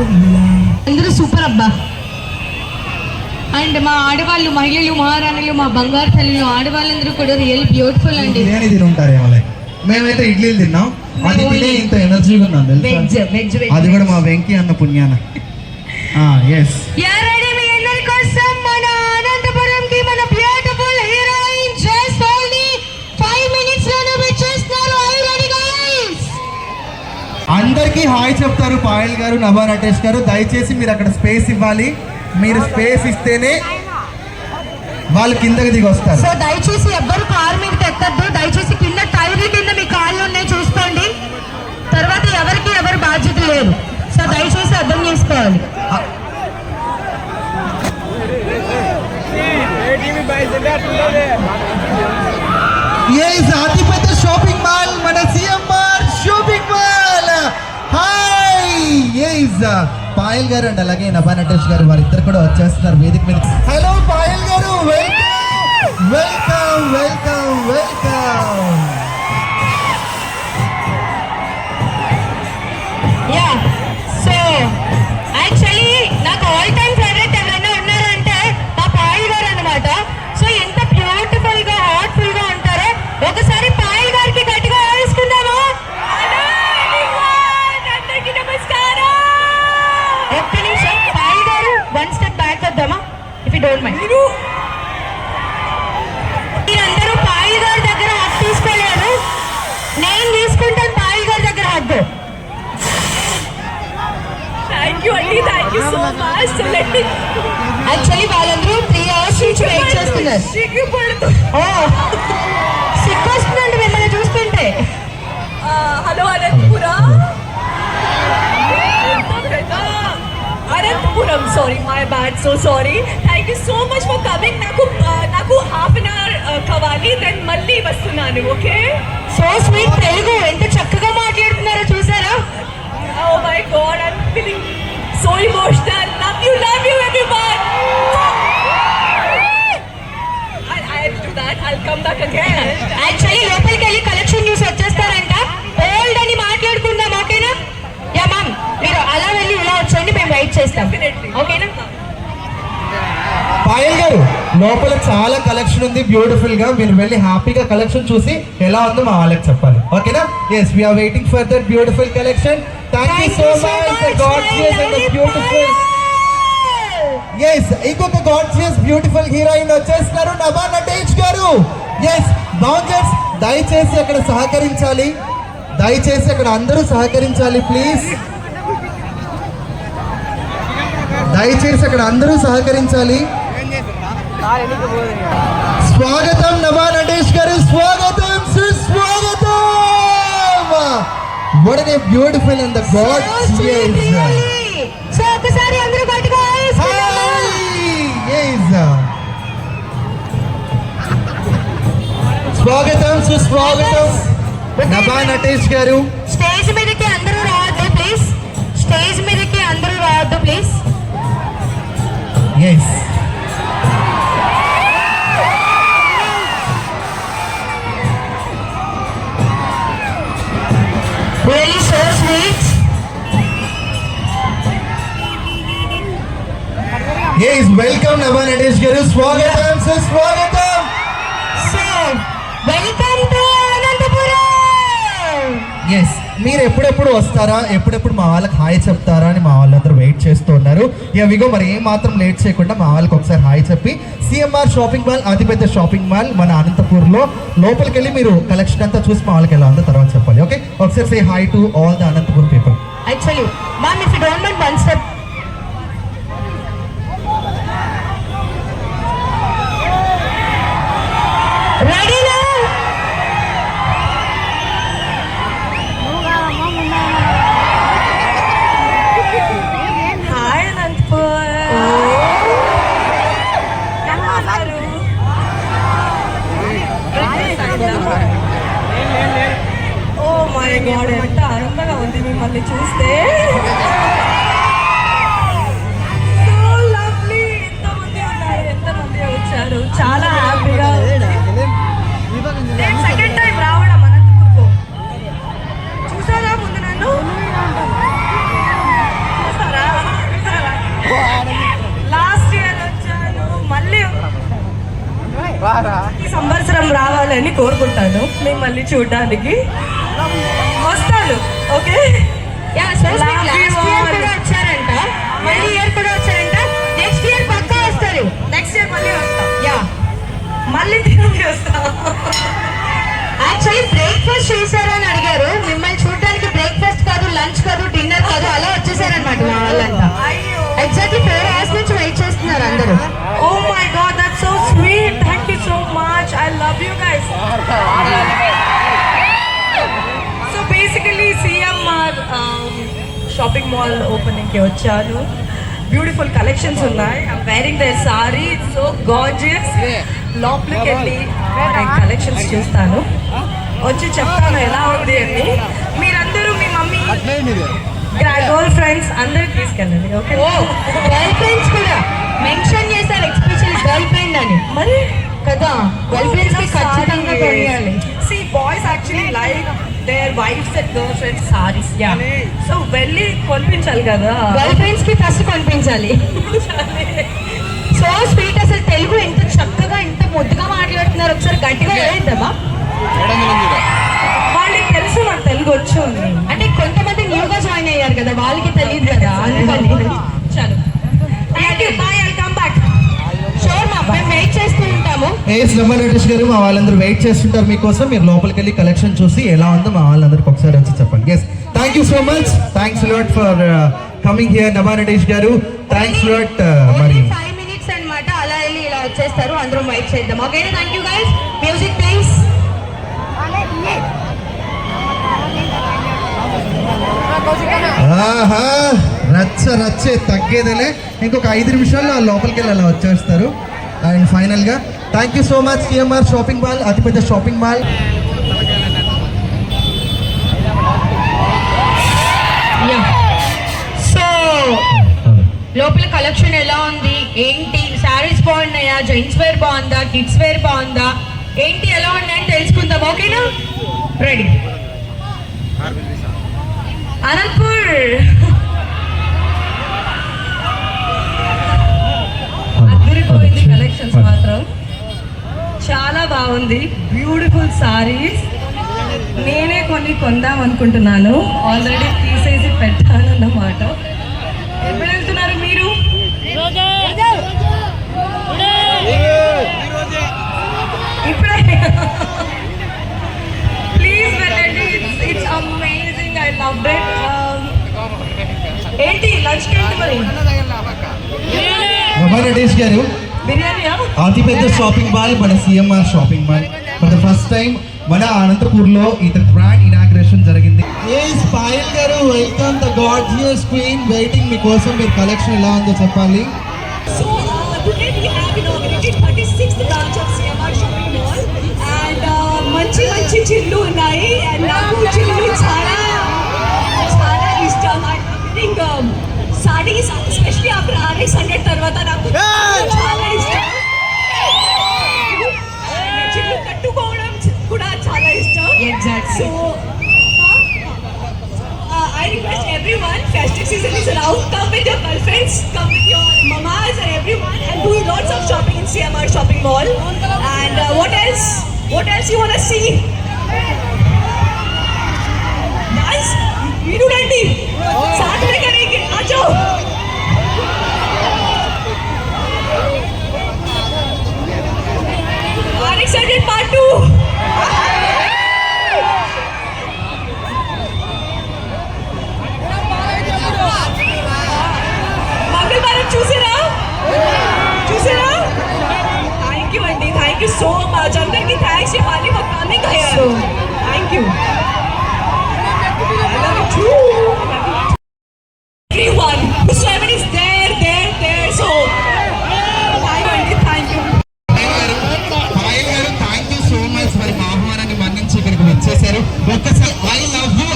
అందరూ సూపర్ అబ్బా. అండ్ మా ఆడవాళ్ళు మహిళలు మహారాణులు మా బంగారు తల్లులు ఆడవాళ్ళందరూ కూడా రియల్ బ్యూటిఫుల్ అండి. బిర్యానీ తిని ఉంటారేమోలే మేమైతే ఇడ్లీలు తిన్నాం. అది తినే ఇంత ఎనర్జీగా ఉన్నాం వెజ్ తెలుసా? వెజ్ అది కూడా మా వెంకీ అన్న పుణ్యాన. ఎస్ రెడీ అందరికీ హాయ్ చెప్తారు పాయల్ గారు నభా నటేష్ గారు. దయచేసి మీరు అక్కడ స్పేస్ ఇవ్వాలి. మీరు స్పేస్ ఇస్తేనే వాళ్ళు కిందకి దిగి వస్తారు. సో దయచేసి ఎవ్వరు కారు మీద ఎత్తద్దు దయచేసి కింద టైర్ల కింద మీ కాళ్ళు ఉన్నాయి చూసుకోండి. తర్వాత ఎవరికి ఎవరు బాధ్యత లేదు. సో దయచేసి అర్థం చేసుకోవాలి. ఎస్ అతిపెద్ద షాపింగ్ మాల్? పాయల్ గారు అండ్ అలాగే నభా నటేష్ గారు వారిద్దరు కూడా వచ్చేస్తున్నారు వేదిక మీద hello Payal garu. Welcome welcome welcome welcome Payal గారి దగ్గర హక్ తీసుకోలేరు నేను తీసుకుంటాను పాయల్ గారి దగ్గర హక్ థ్యాంక్ యూ అండి thank you so much so let me actually వాళ్ళందరూ త్రీ అవర్స్ నుంచి వెయిట్ చేస్తున్నారు సిక్ వస్తుందండి మిమ్మల్ని చూస్తుంటే. Hello అనంతపురా. Anantapuram. Sorry my bad so sorry thank you so much for coming నాకు వస్తున్నాను ఓకే? So sweet Telugu. ఎంత చక్కగా మాట్లాడుతున్నారో చూసారా? ఓ my god I feeling so emotional love you love you everyone. Actually లోపలికి వెళ్ళి కలెక్షన్ చూసి వచ్చేస్తారంట. ఓల్డ్ అని మాట్లాడుకుందాం ఓకేనా? యా మామ్ మీరు అలా వెళ్ళి ఇలా వచ్చండి మేము వెయిట్ చేస్తాం. ఓకేనా పాయల్ గారు లోపల చాలా కలెక్షన్ ఉంది బ్యూటిఫుల్గా మీరు వెళ్ళి హ్యాపీగా కలెక్షన్ చూసి ఎలా ఉందో మా వాళ్ళకి చెప్పాలి. ఓకేనా? Yes we are waiting for that beautiful collection thank you so much the gorgeous and the beautiful yes ఇంకొక గాడ్జియస్ బ్యూటిఫుల్ హీరోయిన్ వచ్చేస్తున్నారు నభా నటేష్ గారు. ఎస్ బౌంజర్స్ దయచేసి అక్కడ సహకరించాలి. దయచేసి అక్కడ అందరూ సహకరించాలి ప్లీజ్ దయచేసి అక్కడ అందరూ సహకరించాలి. స్వాగతం నభా నటేష్ గారు స్వాగతం! సుస్వాగతం what a beautiful and the god so ఒకసారి అందరూ గట్టిగా? స్వాగతం సుస్వాగతం నభా నటేష్ గారు స్టేజ్ మీదకి అందరూ రావద్దు ప్లీజ్ స్టేజ్ మీదకి అందరూ రావద్దు please yes yes welcome Nabha Natesh garu. స్వాగతం సుస్వాగతం so welcome to Anantapuram. Yes మీరు ఎప్పుడెప్పుడు వస్తారా? ఎప్పుడెప్పుడు మా వాళ్ళకి హాయ్ చెప్తారా అని మా వాళ్ళందరూ వెయిట్ చేస్తూ ఉన్నారు. ఇక విగో మరి ఏం మాత్రం లేట్ చేయకుండా మా వాళ్ళకి ఒకసారి హాయ్ చెప్పి సిఎంఆర్ షాపింగ్ మాల్ అతిపెద్ద షాపింగ్ మాల్ మన అనంతపూర్లో. లోపలికి వెళ్ళి మీరు కలెక్షన్ అంతా చూసి మా వాళ్ళకి ఉందో తర్వాత చెప్పాలి ఓకే ఒకసారి say hi to all the Anantapur people actually god ఎంత ఆనందంగా ఉంది మిమ్మల్ని చూస్తే. వచ్చారు. చాలా హ్యాపీగా నేను సెకండ్ టైం రావడం అనంతపూర్కు. చూసారా ముందు నన్ను? చూసారా లాస్ట్ ఇయర్ వచ్చాను. మళ్ళీ సంవత్సరం రావాలని కోరుకుంటాను. మిమ్మల్ని చూడడానికి. వచ్చారంట. మళ్ళీ ఇయర్ కూడా వచ్చారంట. నెక్స్ట్ ఇయర్ పక్కా వస్తారు. నెక్స్ట్ ఇయర్ మళ్ళీ వస్తా. యా మళ్ళీ తిరిగి వస్తా. యాక్చువల్లీ బ్రేక్ఫాస్ట్ చేశారని అడిగారు. మిమ్మల్ని చూడడానికి బ్రేక్ఫాస్ట్ కాదు లంచ్ కాదు డిన్నర్ కాదు అలా వచ్చేసారనమాట మా వాళ్ళంతా. అయ్యో. మాల్ ఓపెనింగ్కి వచ్చాను. బ్యూటిఫుల్ కలెక్షన్స్ ఉన్నాయి. I'm wearing the sari so gorgeous లోపలికి వెళ్ళి కలెక్షన్స్ చూస్తాను. వచ్చి చెప్తాను ఎలా ఉంది అని. మీరందరూ మీ మమ్మీ గర్ల్ ఫ్రెండ్స్ అందరికి తీసుకెళ్ళండి ఓకే గర్ల్ ఫ్రెండ్స్ కూడా. మెన్షన్ చేశారు ఎక్స్పెషల్లీ గర్ల్ ఫ్రెండ్ అని. మరి? కదా గర్ల్ ఫ్రెండ్స్కి ఖచ్చితంగా కొనియాలి. Boys actually like their wives and girlfriends sarees. Yeah. So వెళ్ళి కొనిపించాలి కదా. గర్ల్ ఫ్రెండ్స్కి ఫస్ట్ కొనిపించాలి. సో స్వీట్ అసలు తెలుగు ఎంత చక్కగా ఎంత ముద్దుగా మాట్లాడుతున్నారు? ఒకసారి గట్టిగా ఏదమ్మా వాళ్ళకి తెలుసు నాకు తెలుగు వచ్చు అంటే కొంతమంది న్యూగా జాయిన్ అయ్యారు కదా వాళ్ళకి తెలియదు కదా అందుకని. ఉంటాము ఏస్ నమనటేష్ గారు మా వాళ్ళందరూ వెయిట్ చేస్తుంటారు మీకోసం. మీరు లోపలికి వెళ్ళి కలెక్షన్ చూసి ఎలా ఉందో మా వాళ్ళందరికి ఒకసారి వచ్చి చెప్పండి. Yes thank you so much thanks lot for coming here నమనటేష్ garu. Thanks lot మరి. ఓన్లీ ఫైవ్ మినిట్స్ అన్నమాట. అలా వెళ్ళి ఇలా వచ్చేస్తారు. అందరం వెయిట్ చేద్దాం. ఓకేనా thank you guys music please ఆహా రచ్చ రచ్చే తగ్గేదేలే. ఇంకొక ఐదు నిమిషాల్లో ఆ లోపలికి వెళ్ళి అలా వచ్చేస్తారు. అండ్ ఫైనల్గా thank you so much CMR shopping mall అతిపెద్ద షాపింగ్ మాల్ సో లోపల కలెక్షన్ ఎలా ఉంది? ఏంటి? శారీస్ బాగున్నాయా? జెంట్స్ వేర్ బాగుందా? కిడ్స్ వేర్ బాగుందా? ఏంటి? ఎలా ఉన్నాయని తెలుసుకుందాం ఓకేనా రెడీ అనంతపూర్ అదిరిపోయింది కలెక్షన్స్ మాత్రం బాగుంది బ్యూటిఫుల్ సారీస్ నేనే కొన్ని కొందాం అనుకుంటున్నాను. ఆల్రెడీ తీసేసి పెట్టానన్నమాట. ఎప్పుడు వెళ్తున్నారు మీరు? ఇప్పుడే. ప్లీజ్ వెళ్ళండి. It's amazing I love it ఏంటి? లంచ్ మరి గారు. బిర్యానీయా? అతిపెద్ద షాపింగ్ మాల్ మన CMR shopping mall for the first time మన అనంతపూర్లో ఇది గ్రాండ్ ఇనాగ్రేషన్ జరిగింది. ఏ స్పాయిల్ గారు welcome the gorgeous queen waiting మీకోసం మీరు కలెక్షన్ ఎలా ఉందో చెప్పాలి. So uh, today we have inaugurated 36th branch of CMR shopping mall. And uh, మంచి మంచి చిల్లు ఉన్నాయి. And నాకు చిల్లు చాలా చాలా ఇష్టం. Come with your mamas and everyone and do lots of shopping in CMR Shopping Mall. And uh, what else? What else you wanna see? Dance? Veeru Reddy साथ Are excited part 2 Everyone, whosoever is so much మరి మా ఆహ్వానాన్ని I love you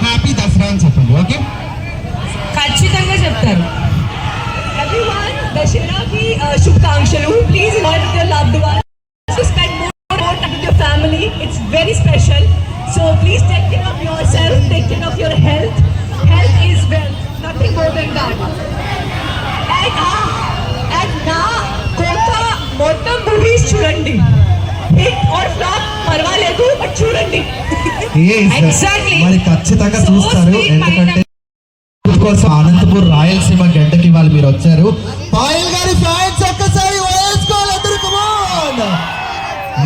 happy Dasara అని చెప్పండి okay? ఖచ్చితంగా చెప్తారు everyone దసరాకి uh, శుభాకాంక్షలు. Please not it's very special. So please take care of yourself, take care of your health. Health is wealth, nothing more than that. And, uh, and now, Kota Motam movies చూడండి hit or flop పర్వాలేదు but చూడండి exactly మరి ఖచ్చితంగా ఎందుకంటే అనంతపూర్ రాయలసీమ గడ్డకి వాళ్ళు మీరు వచ్చారు పాయల్ గారి ఫ్యాన్స్ ఒక్కసారి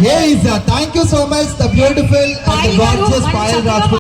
Yes. thank you so much, the beautiful and the gorgeous Payal Rajput.